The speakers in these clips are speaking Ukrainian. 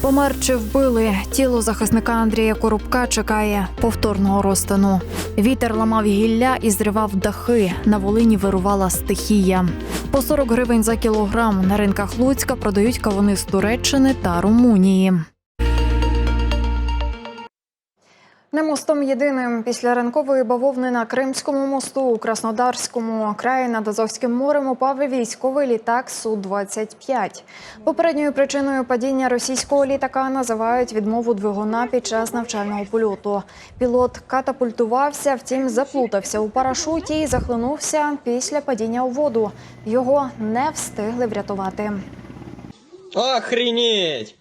Помер чи вбили тіло захисника Андрія Коробка чекає повторного розтину. Вітер ламав гілля і зривав дахи. На Волині вирувала стихія. По 40 гривень за кілограм на ринках Луцька продають кавуни з Туреччини та Румунії. Не мостом єдиним після ранкової бавовни на Кримському мосту у Краснодарському краї над Азовським морем упав військовий літак су 25 Попередньою причиною падіння російського літака називають відмову двигуна під час навчального польоту. Пілот катапультувався, втім заплутався у парашуті і захлинувся після падіння у воду. Його не встигли врятувати. Охренеть!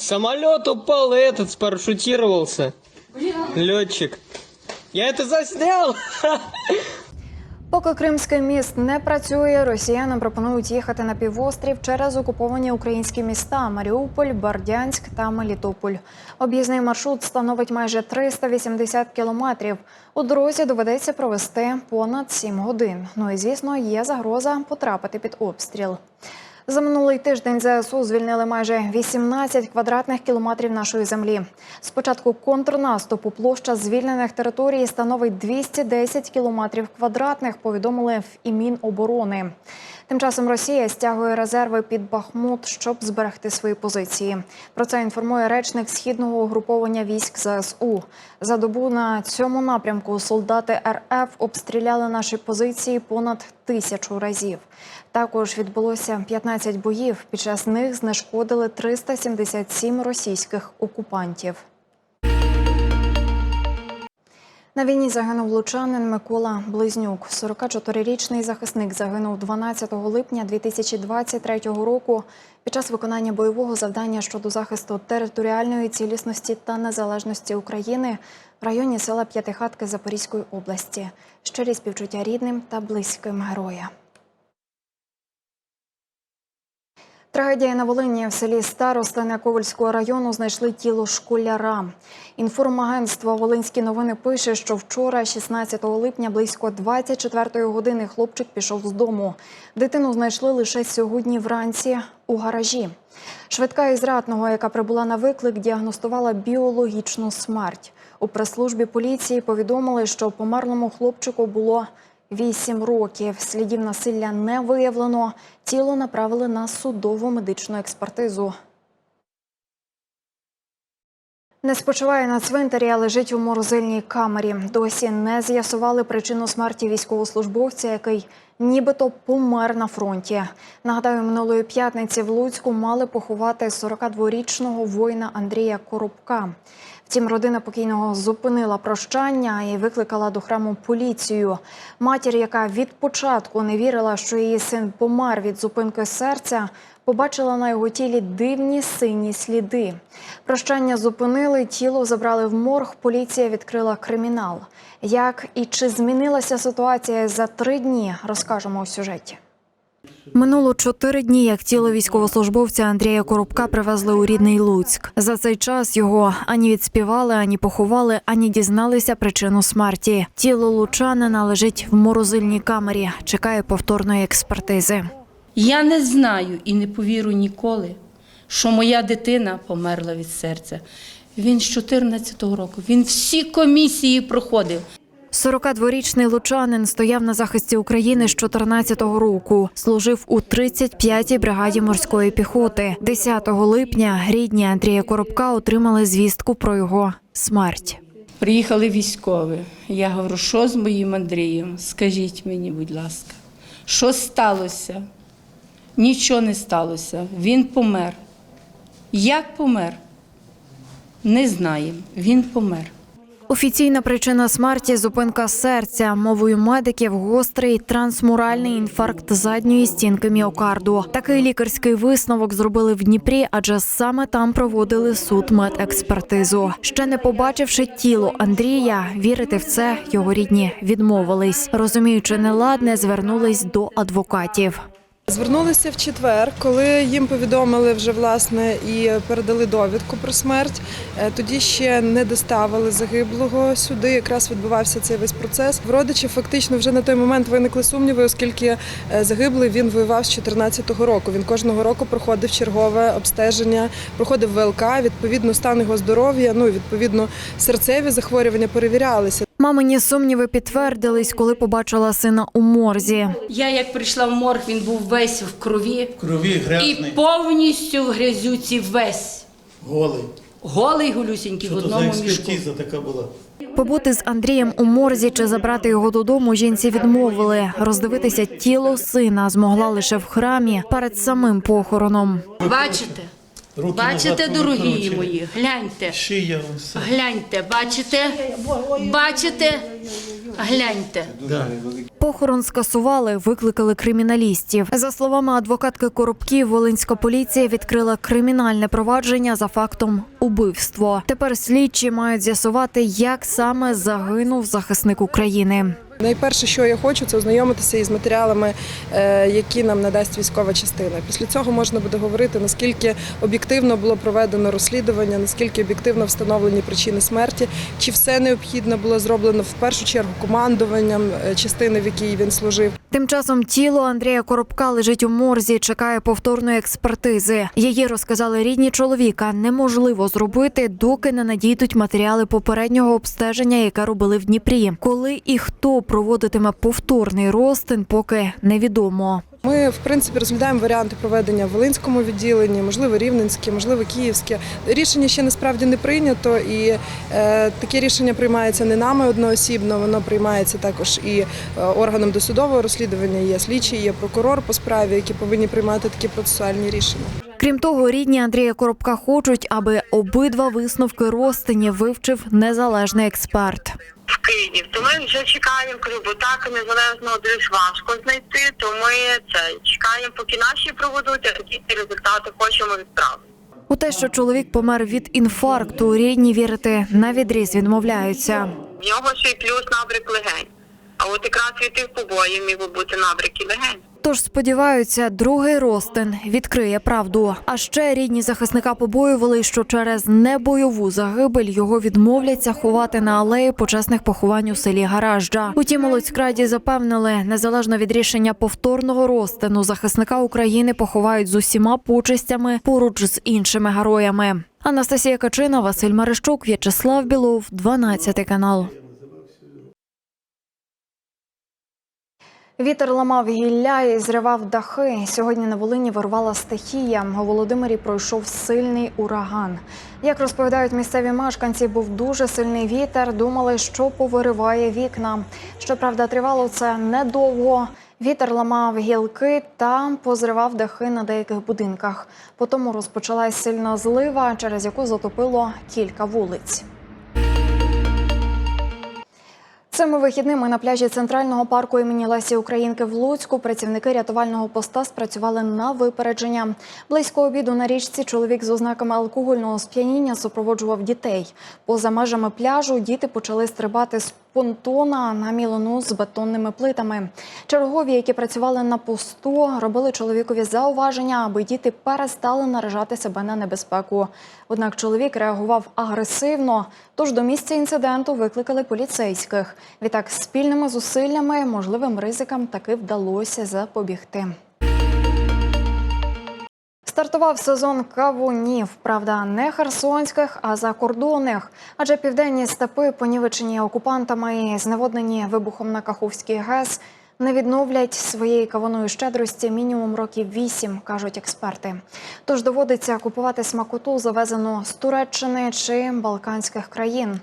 Самолет упал, и этот спарашютировался. Летчик. Я это заснял! Поки Кримський міст не працює, росіянам пропонують їхати на півострів через окуповані українські міста Маріуполь, Бердянськ та Мелітополь. Об'їзний маршрут становить майже 380 кілометрів. У дорозі доведеться провести понад 7 годин. Ну і звісно, є загроза потрапити під обстріл. За минулий тиждень ЗСУ звільнили майже 18 квадратних кілометрів нашої землі. З початку контрнаступу площа звільнених територій становить 210 кілометрів квадратних. Повідомили в і Міноборони. Тим часом Росія стягує резерви під Бахмут, щоб зберегти свої позиції. Про це інформує речник східного угруповання військ ЗСУ. За добу на цьому напрямку солдати РФ обстріляли наші позиції понад тисячу разів. Також відбулося 15 боїв. Під час них знешкодили 377 російських окупантів. На війні загинув лучанин Микола Близнюк. 44-річний захисник загинув 12 липня 2023 року під час виконання бойового завдання щодо захисту територіальної цілісності та незалежності України в районі села П'ятихатки Запорізької області. Щирі співчуття рідним та близьким героя. Трагедія на Волині в селі Старостине Ковальського району знайшли тіло школяра. Інформагентство Волинські новини пише, що вчора, 16 липня, близько 24 години, хлопчик пішов з дому. Дитину знайшли лише сьогодні вранці у гаражі. Швидка із ратного, яка прибула на виклик, діагностувала біологічну смерть. У прес-службі поліції повідомили, що померлому хлопчику було Вісім років слідів насилля не виявлено. Тіло направили на судову медичну експертизу. Не спочиває на цвинтарі, а лежить у морозильній камері. Досі не з'ясували причину смерті військовослужбовця, який нібито помер на фронті. Нагадаю, минулої п'ятниці в Луцьку мали поховати 42-річного воїна Андрія Коробка. Втім, родина покійного зупинила прощання і викликала до храму поліцію. Матір, яка від початку не вірила, що її син помер від зупинки серця, побачила на його тілі дивні сині сліди. Прощання зупинили, тіло забрали в морг. Поліція відкрила кримінал. Як і чи змінилася ситуація за три дні, розкажемо у сюжеті. Минуло чотири дні, як тіло військовослужбовця Андрія Коробка привезли у рідний Луцьк. За цей час його ані відспівали, ані поховали, ані дізналися причину смерті. Тіло лучанина лежить в морозильній камері, чекає повторної експертизи. Я не знаю і не повірю ніколи, що моя дитина померла від серця. Він з 14-го року, він всі комісії проходив. 42-річний лучанин стояв на захисті України з 14-го року. Служив у 35-й бригаді морської піхоти. 10 липня рідні Андрія Коробка отримали звістку про його смерть. Приїхали військові. Я говорю, що з моїм Андрієм? Скажіть мені, будь ласка, що сталося? Нічого не сталося. Він помер. Як помер? Не знаємо. Він помер. Офіційна причина смерті зупинка серця. Мовою медиків гострий трансмуральний інфаркт задньої стінки міокарду. Такий лікарський висновок зробили в Дніпрі, адже саме там проводили суд медекспертизу. Ще не побачивши тіло Андрія, вірити в це його рідні відмовились. Розуміючи неладне, звернулись до адвокатів. Звернулися в четвер, коли їм повідомили вже власне і передали довідку про смерть. Е, Тоді ще не доставили загиблого сюди. Якраз відбувався цей весь процес. В родичів фактично вже на той момент виникли сумніви, оскільки е, загиблий він воював з 14-го року. Він кожного року проходив чергове обстеження, проходив ВЛК. Відповідно, стан його здоров'я, ну відповідно, серцеві захворювання перевірялися. Мамині сумніви підтвердились, коли побачила сина у морзі. Я як прийшла в морг, він був весь в крові крові і повністю в грязюці весь. голий. Голий голюсінький в Що то за одному мішку. експертиза така була? Побути з Андрієм у морзі чи забрати його додому жінці відмовили. Роздивитися тіло сина змогла лише в храмі перед самим похороном. Бачите? Руки Бачите, назад дорогі повикручені. мої, гляньте. Шия все. Гляньте, бачите? Бачите? Гляньте. Похорон скасували, викликали криміналістів. За словами адвокатки Коробків, Волинська поліція відкрила кримінальне провадження за фактом убивства. Тепер слідчі мають з'ясувати, як саме загинув захисник України. Найперше, що я хочу, це ознайомитися із матеріалами, е, які нам надасть військова частина. Після цього можна буде говорити, наскільки об'єктивно було проведено розслідування, наскільки об'єктивно встановлені причини смерті, чи все необхідне було зроблено в першу чергу командуванням е, частини, в якій він служив. Тим часом тіло Андрія Коробка лежить у морзі, чекає повторної експертизи. Її розказали рідні чоловіка. Неможливо зробити, доки не надійдуть матеріали попереднього обстеження, яке робили в Дніпрі. Коли і хто проводитиме повторний розтин, поки невідомо. Ми в принципі розглядаємо варіанти проведення в Волинському відділенні, можливо, Рівненське, можливо, Київське. Рішення ще насправді не прийнято, і е, таке рішення приймається не нами одноосібно, воно приймається також і е, органом досудового розслідування. Є слідчий, є прокурор по справі, які повинні приймати такі процесуальні рішення. Крім того, рідні Андрія Коробка хочуть, аби обидва висновки розтинів вивчив незалежний експерт. В Київ, то ми вже чекаємо, кажу, бо так незалежно дуже важко знайти, то ми це чекаємо, поки наші проведуть, а тоді ці результати хочемо відправити. У те, що чоловік помер від інфаркту, рідні вірити на відріз відмовляються. В нього ще й плюс набрик легень. А от якраз від тих побоїв міг би бути і легень. Тож сподіваються, другий розтин відкриє правду. А ще рідні захисника побоювали, що через небойову загибель його відмовляться ховати на алеї почесних поховань у селі Гаражджа. Утім, Луцькраді запевнили, незалежно від рішення повторного розтину, захисника України поховають з усіма почестями поруч з іншими героями. Анастасія Качина, Василь Марищук, В'ячеслав Білов, 12 канал. Вітер ламав гілля і зривав дахи. Сьогодні на Волині вирвала стихія. У Володимирі пройшов сильний ураган. Як розповідають місцеві мешканці, був дуже сильний вітер. Думали, що повириває вікна. Щоправда, тривало це недовго. Вітер ламав гілки та позривав дахи на деяких будинках. Потім розпочалась сильна злива, через яку затопило кілька вулиць. Цими вихідними на пляжі центрального парку імені Лесі Українки в Луцьку працівники рятувального поста спрацювали на випередження. Близько обіду на річці чоловік з ознаками алкогольного сп'яніння супроводжував дітей. Поза межами пляжу діти почали стрибати з понтона на мілину з бетонними плитами. Чергові, які працювали на посту, робили чоловікові зауваження, аби діти перестали наражати себе на небезпеку. Однак чоловік реагував агресивно, тож до місця інциденту викликали поліцейських. Відтак, спільними зусиллями можливим ризикам таки вдалося запобігти. Стартував сезон кавунів, правда, не херсонських, а закордонних. Адже південні степи, понівечені окупантами і зневоднені вибухом на Каховський ГЕС, не відновлять своєї кавуної щедрості мінімум років вісім, кажуть експерти. Тож доводиться купувати смакоту, завезену з Туреччини чи Балканських країн.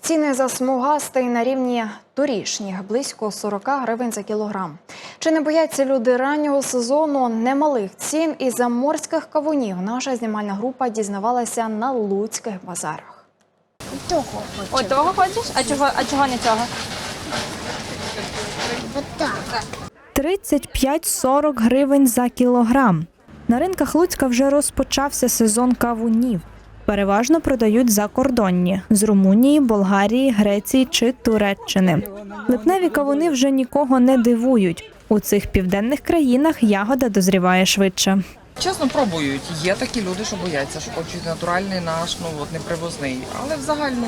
Ціни за смугастий на рівні торішніх близько 40 гривень за кілограм. Чи не бояться люди раннього сезону немалих цін і заморських кавунів? Наша знімальна група дізнавалася на луцьких базарах. Того хочу. О, того хочеш? А чого, а чого не цього? Отак. 35-40 гривень за кілограм. На ринках Луцька вже розпочався сезон кавунів. Переважно продають закордонні з Румунії, Болгарії, Греції чи Туреччини. Липневі кавуни вже нікого не дивують. У цих південних країнах ягода дозріває швидше. Чесно, пробують. Є такі люди, що бояться, що хочуть натуральний наш, ну от не привозний. Але в загальному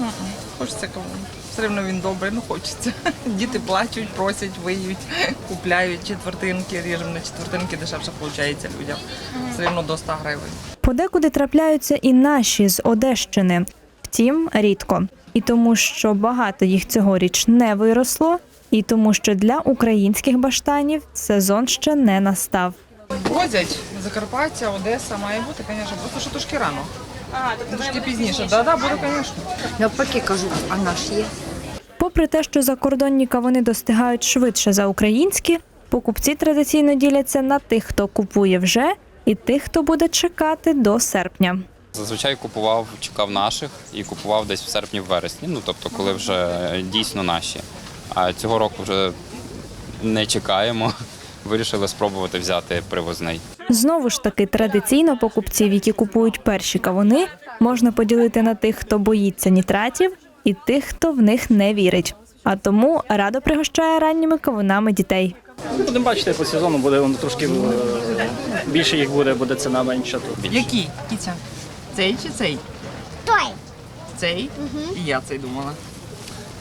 м-м, хочеться кавун. Все одно він добрий, ну хочеться. Діти плачуть, просять, виють, купляють четвертинки, ріжемо на четвертинки, дешевше виходить людям. Все одно до 100 гривень. Подекуди трапляються і наші з Одещини. Втім, рідко. І тому, що багато їх цьогоріч не виросло, і тому, що для українських баштанів сезон ще не настав. Возять Закарпаття, Одеса має бути, звісно, просто що трошки рано. Трошки пізніше. Да, да, буде, звісно. Навпаки кажу, а наш є. Попри те, що закордонні кавуни достигають швидше за українські, покупці традиційно діляться на тих, хто купує вже, і тих, хто буде чекати до серпня. Зазвичай купував, чекав наших і купував десь в серпні в вересні. Ну тобто, коли вже дійсно наші. А цього року вже не чекаємо. Вирішили спробувати взяти привозний. Знову ж таки, традиційно покупців, які купують перші кавуни, можна поділити на тих, хто боїться нітратів, і тих, хто в них не вірить. А тому радо пригощає ранніми кавунами дітей. Будемо бачити по сезону, буде воно трошки е, більше їх буде, буде ціна менша. Тут. Які? Кіця? Цей чи цей? Той. Цей? І я цей думала.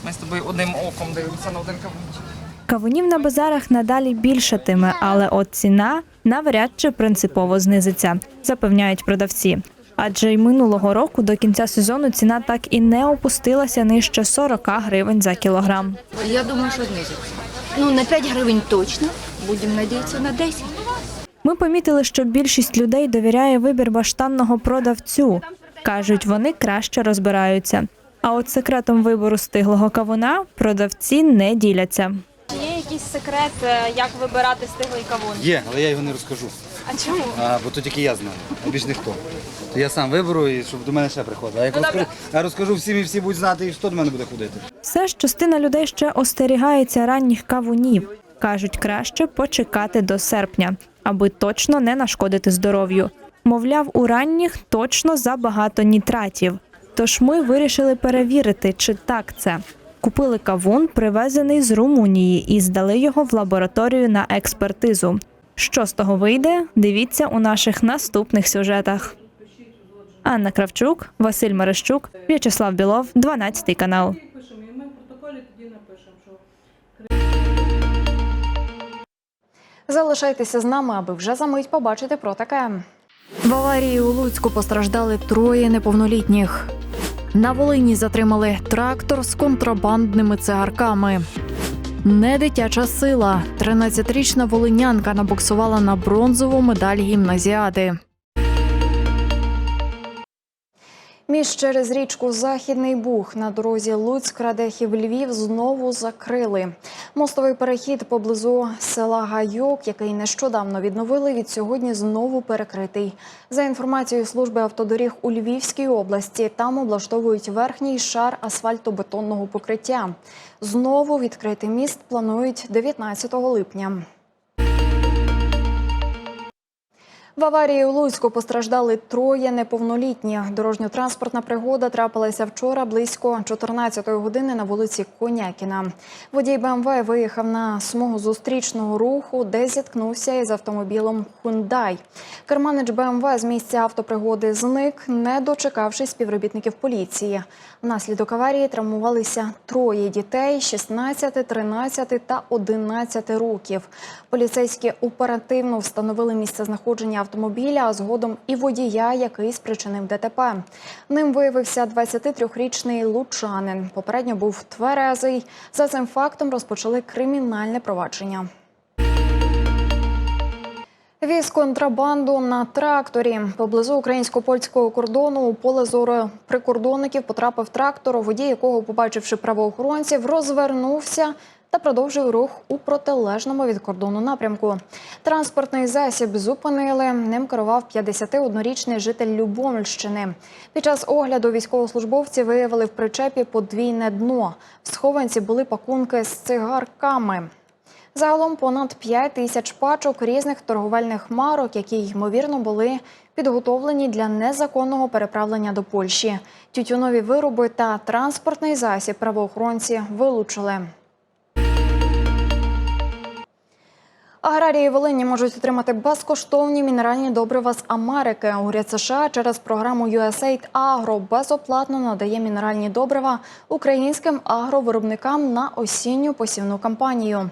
Ми з тобою одним оком дивимося на один кавунчик. Кавунів на базарах надалі більшатиме, але от ціна навряд чи принципово знизиться, запевняють продавці. Адже й минулого року до кінця сезону ціна так і не опустилася нижче 40 гривень за кілограм. Я думаю, що знизиться. Ну, на 5 гривень точно. Будемо надіятися на 10. Ми помітили, що більшість людей довіряє вибір баштанного продавцю. кажуть, вони краще розбираються. А от секретом вибору стиглого кавуна продавці не діляться. Якийсь секрет, е, як вибирати стиглий кавун? Є, але я його не розкажу. А чому? А, бо то тільки я знаю, а більш ніхто. То я сам виберу і щоб до мене ще приходили. А як Ну, розкажу, я розкажу всім і всі будуть знати, і хто до мене буде ходити. Все ж частина людей ще остерігається ранніх кавунів. Кажуть, краще почекати до серпня, аби точно не нашкодити здоров'ю. Мовляв, у ранніх точно забагато нітратів. Тож ми вирішили перевірити, чи так це. Купили кавун, привезений з Румунії, і здали його в лабораторію на експертизу. Що з того вийде? Дивіться у наших наступних сюжетах. Анна Кравчук, Василь Мерещук, В'ячеслав Білов, 12 канал. Залишайтеся з нами, аби вже за мить побачити про таке. В аварії у Луцьку постраждали троє неповнолітніх. На Волині затримали трактор з контрабандними цигарками. Не дитяча сила. 13-річна волинянка набуксувала на бронзову медаль гімназіади. Між через річку Західний Буг на дорозі Луцьк Радехів Львів знову закрили. Мостовий перехід поблизу села Гайок, який нещодавно відновили, від сьогодні знову перекритий. За інформацією служби автодоріг у Львівській області, там облаштовують верхній шар асфальтобетонного покриття. Знову відкрити міст планують 19 липня. В аварії у Луцьку постраждали троє неповнолітні. Дорожньо-транспортна пригода трапилася вчора близько 14-ї години на вулиці Конякіна. Водій БМВ виїхав на смугу зустрічного руху, де зіткнувся із автомобілем Хундай. Керманич БМВ з місця автопригоди зник, не дочекавшись співробітників поліції. Внаслідок аварії травмувалися троє дітей 16, 13 та 11 років. Поліцейські оперативно встановили місце знаходження автомобіля, а згодом і водія, який спричинив ДТП. Ним виявився 23-річний лучанин. Попередньо був тверезий. За цим фактом розпочали кримінальне провадження. Віз контрабанду на тракторі поблизу українсько-польського кордону у поле зору прикордонників потрапив трактор, водій якого, побачивши правоохоронців, розвернувся та продовжив рух у протилежному від кордону напрямку. Транспортний засіб зупинили. Ним керував 51-річний житель Любомльщини. Під час огляду військовослужбовці виявили в причепі подвійне дно. В схованці були пакунки з цигарками. Загалом понад 5 тисяч пачок різних торговельних марок, які ймовірно були підготовлені для незаконного переправлення до Польщі. Тютюнові вироби та транспортний засіб правоохоронці вилучили. Аграрії Волині можуть отримати безкоштовні мінеральні добрива з Америки. Уряд США через програму USAID Agro безоплатно надає мінеральні добрива українським агровиробникам на осінню посівну кампанію.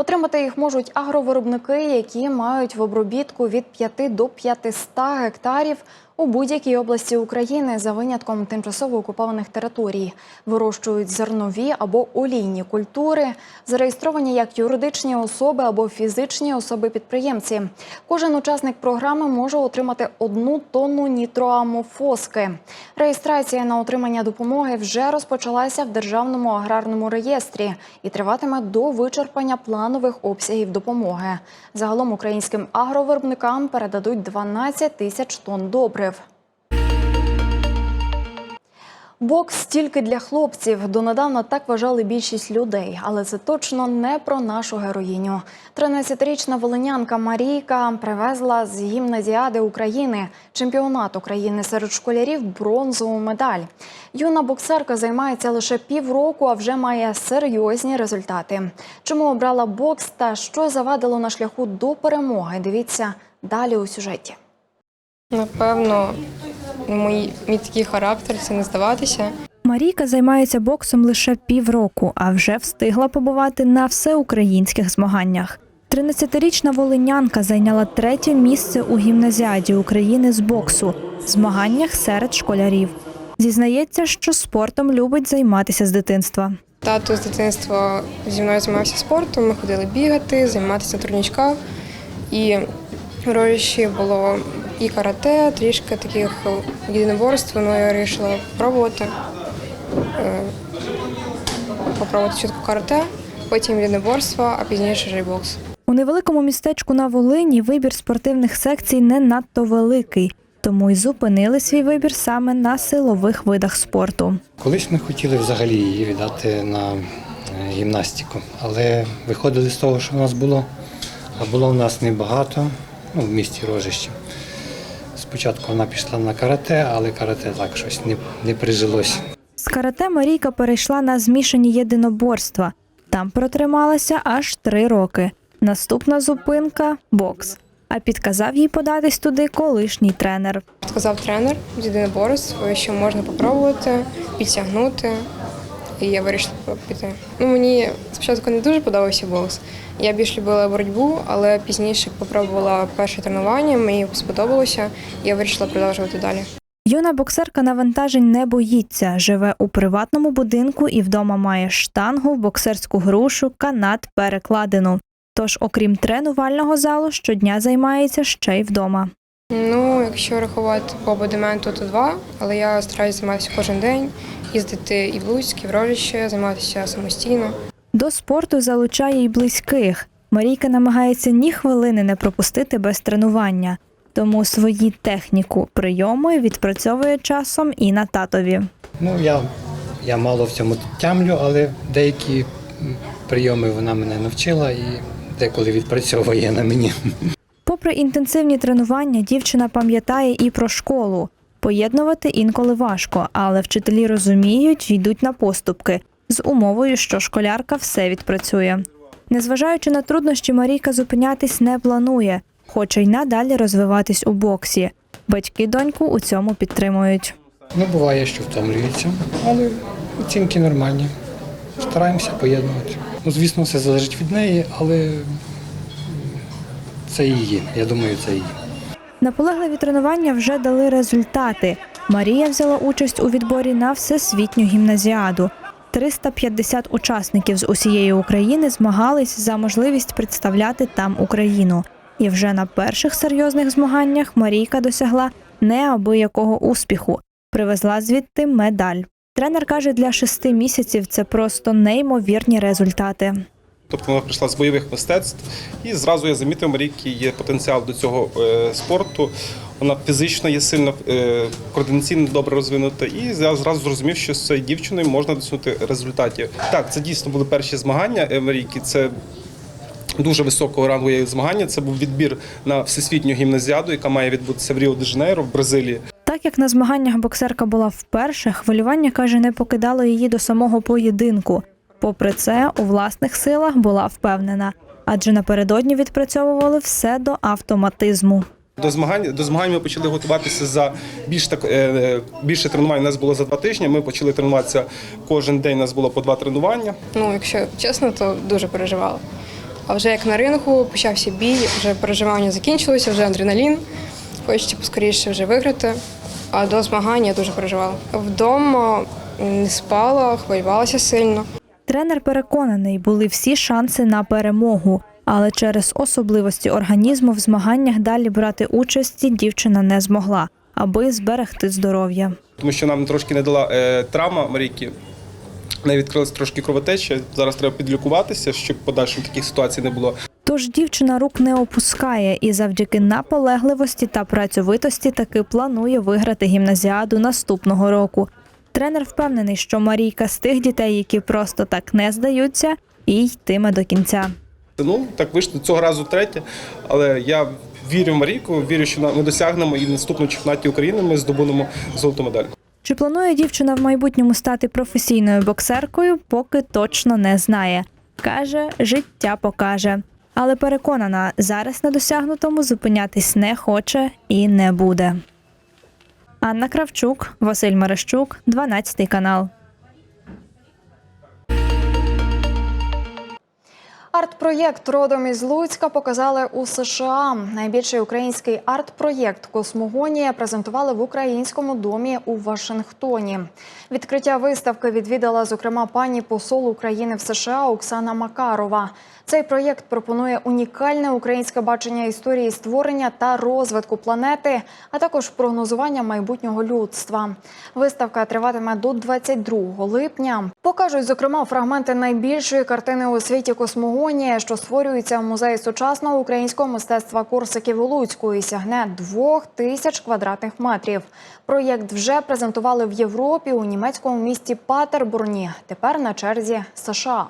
Отримати їх можуть агровиробники, які мають в обробітку від 5 до 500 гектарів у будь-якій області України за винятком тимчасово окупованих територій. Вирощують зернові або олійні культури, зареєстровані як юридичні особи або фізичні особи-підприємці. Кожен учасник програми може отримати одну тонну нітроамофоски. Реєстрація на отримання допомоги вже розпочалася в державному аграрному реєстрі і триватиме до вичерпання планових обсягів допомоги. Загалом українським агровиробникам передадуть 12 тисяч тонн добрив. Бокс тільки для хлопців. Донедавна так вважали більшість людей, але це точно не про нашу героїню. 13-річна волинянка Марійка привезла з гімназіади України чемпіонат України серед школярів бронзову медаль. Юна боксерка займається лише півроку, а вже має серйозні результати. Чому обрала бокс та що завадило на шляху до перемоги? Дивіться далі у сюжеті. Напевно, мій, мій такий характер це не здаватися. Марійка займається боксом лише півроку, а вже встигла побувати на всеукраїнських змаганнях. 13-річна волинянка зайняла третє місце у гімназіаді України з боксу змаганнях серед школярів. Зізнається, що спортом любить займатися з дитинства. Тато з дитинства зі мною займався спортом, ми ходили бігати, займатися турнічках. І в роліші було і карате, трішки таких єдиноборств, ну я вирішила пробувати. Е, Попробувати спочатку карате, потім єдиноборство, а пізніше вже бокс. У невеликому містечку на Волині вибір спортивних секцій не надто великий, тому й зупинили свій вибір саме на силових видах спорту. Колись ми хотіли взагалі її віддати на е, гімнастику, але виходили з того, що в нас було, а було в нас небагато, ну, в місті Рожище. Спочатку вона пішла на карате, але карате так щось не, не прижилось. З карате Марійка перейшла на змішані єдиноборства. Там протрималася аж три роки. Наступна зупинка бокс. А підказав їй податись туди колишній тренер. Сказав тренер з єдиноборств, що можна попробувати, підтягнути. І я вирішила піти. Ну, мені спочатку не дуже подобався бокс. Я більш любила боротьбу, але пізніше попробувала перше тренування, мені сподобалося, і я вирішила продовжувати далі. Юна боксерка навантажень не боїться. Живе у приватному будинку і вдома має штангу, боксерську грушу, канат, перекладину. Тож, окрім тренувального залу, щодня займається ще й вдома. Ну, якщо рахувати по абонементу, то два, але я стараюся займатися кожен день, їздити і в Луцьк, і в Роліще, займатися самостійно. До спорту залучає й близьких. Марійка намагається ні хвилини не пропустити без тренування, тому свої техніку прийоми відпрацьовує часом і на татові. Ну, я, я мало в цьому тямлю, але деякі прийоми вона мене навчила і деколи відпрацьовує на мені. Попри інтенсивні тренування, дівчина пам'ятає і про школу. Поєднувати інколи важко, але вчителі розуміють, йдуть на поступки з умовою, що школярка все відпрацює. Незважаючи на труднощі, Марійка зупинятись не планує, хоче й надалі розвиватись у боксі. Батьки доньку у цьому підтримують. Ну, буває, що втомлюється, але оцінки нормальні. Стараємося поєднувати. Ну, звісно, все залежить від неї, але це її. Я думаю, це її. Наполегливі тренування вже дали результати. Марія взяла участь у відборі на всесвітню гімназіаду. 350 учасників з усієї України змагались за можливість представляти там Україну. І вже на перших серйозних змаганнях Марійка досягла неабиякого успіху. Привезла звідти медаль. Тренер каже, для шести місяців це просто неймовірні результати. Тобто вона прийшла з бойових мистецтв, і зразу я замітив, Марійки є потенціал до цього е, спорту. Вона фізично є сильно е, координаційно добре розвинута, і я зразу зрозумів, що з цією дівчиною можна досягнути результатів. Так, це дійсно були перші змагання е, Марійки. Це дуже високого рангу є змагання. Це був відбір на всесвітню гімназіаду, яка має відбутися в Ріо де Жанейро в Бразилії. Так як на змаганнях боксерка була вперше, хвилювання каже, не покидало її до самого поєдинку. Попри це, у власних силах була впевнена, адже напередодні відпрацьовували все до автоматизму. До змагань до змагань ми почали готуватися за більш так е, більше тренувань. У нас було за два тижні. Ми почали тренуватися кожен день. У нас було по два тренування. Ну, якщо чесно, то дуже переживала. А вже як на рингу почався бій, вже переживання закінчилося, вже адреналін. Хочеться поскоріше вже виграти. А до змагань я дуже переживала. Вдома не спала, хвилювалася сильно. Тренер переконаний, були всі шанси на перемогу, але через особливості організму в змаганнях далі брати участі дівчина не змогла, аби зберегти здоров'я. тому що нам трошки не дала е, травма Марійки. В неї відкрилась трошки кровотеча. Зараз треба підлікуватися, щоб подальшим таких ситуацій не було. Тож дівчина рук не опускає і завдяки наполегливості та працьовитості таки планує виграти гімназіаду наступного року. Тренер впевнений, що Марійка з тих дітей, які просто так не здаються, і йтиме до кінця. Ну так вийшло цього разу третє, але я вірю в Марійку, вірю, що ми досягнемо і в наступному чемпіонаті України ми здобудемо золоту медаль. Чи планує дівчина в майбутньому стати професійною боксеркою, поки точно не знає. Каже, життя покаже. Але переконана, зараз на досягнутому зупинятись не хоче і не буде. Анна Кравчук, Василь Мерещук, 12 канал. Арт-проєкт родом із Луцька показали у США. Найбільший український арт-проєкт Космогонія презентували в українському домі у Вашингтоні. Відкриття виставки відвідала зокрема пані посол України в США Оксана Макарова. Цей проєкт пропонує унікальне українське бачення історії створення та розвитку планети, а також прогнозування майбутнього людства. Виставка триватиме до 22 липня. Покажуть зокрема фрагменти найбільшої картини у світі космогонія, що створюється в музеї сучасного українського мистецтва Корсиків у Луцьку і сягне двох тисяч квадратних метрів. Проєкт вже презентували в Європі у німецькому місті Патербурні. Тепер на черзі США.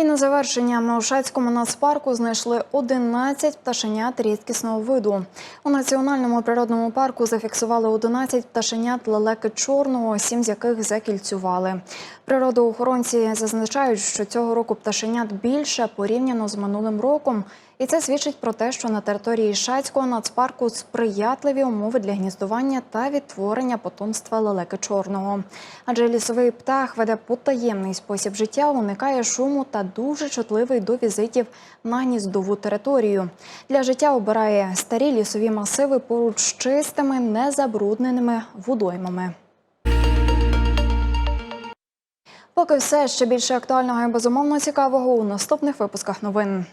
І на завершення в Ушацькому нацпарку знайшли 11 пташенят рідкісного виду. У національному природному парку зафіксували 11 пташенят лелеки чорного, сім з яких закільцювали. Природоохоронці зазначають, що цього року пташенят більше порівняно з минулим роком. І це свідчить про те, що на території Шацького нацпарку сприятливі умови для гніздування та відтворення потомства лелеки чорного. Адже лісовий птах веде потаємний спосіб життя, уникає шуму та дуже чутливий до візитів на гніздову територію. Для життя обирає старі лісові масиви поруч з чистими, незабрудненими водоймами. Поки все ще більше актуального і безумовно цікавого у наступних випусках новин.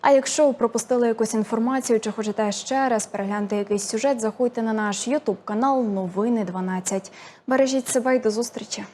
А якщо пропустили якусь інформацію чи хочете ще раз переглянути якийсь сюжет, заходьте на наш Ютуб канал Новини 12. Бережіть себе і до зустрічі.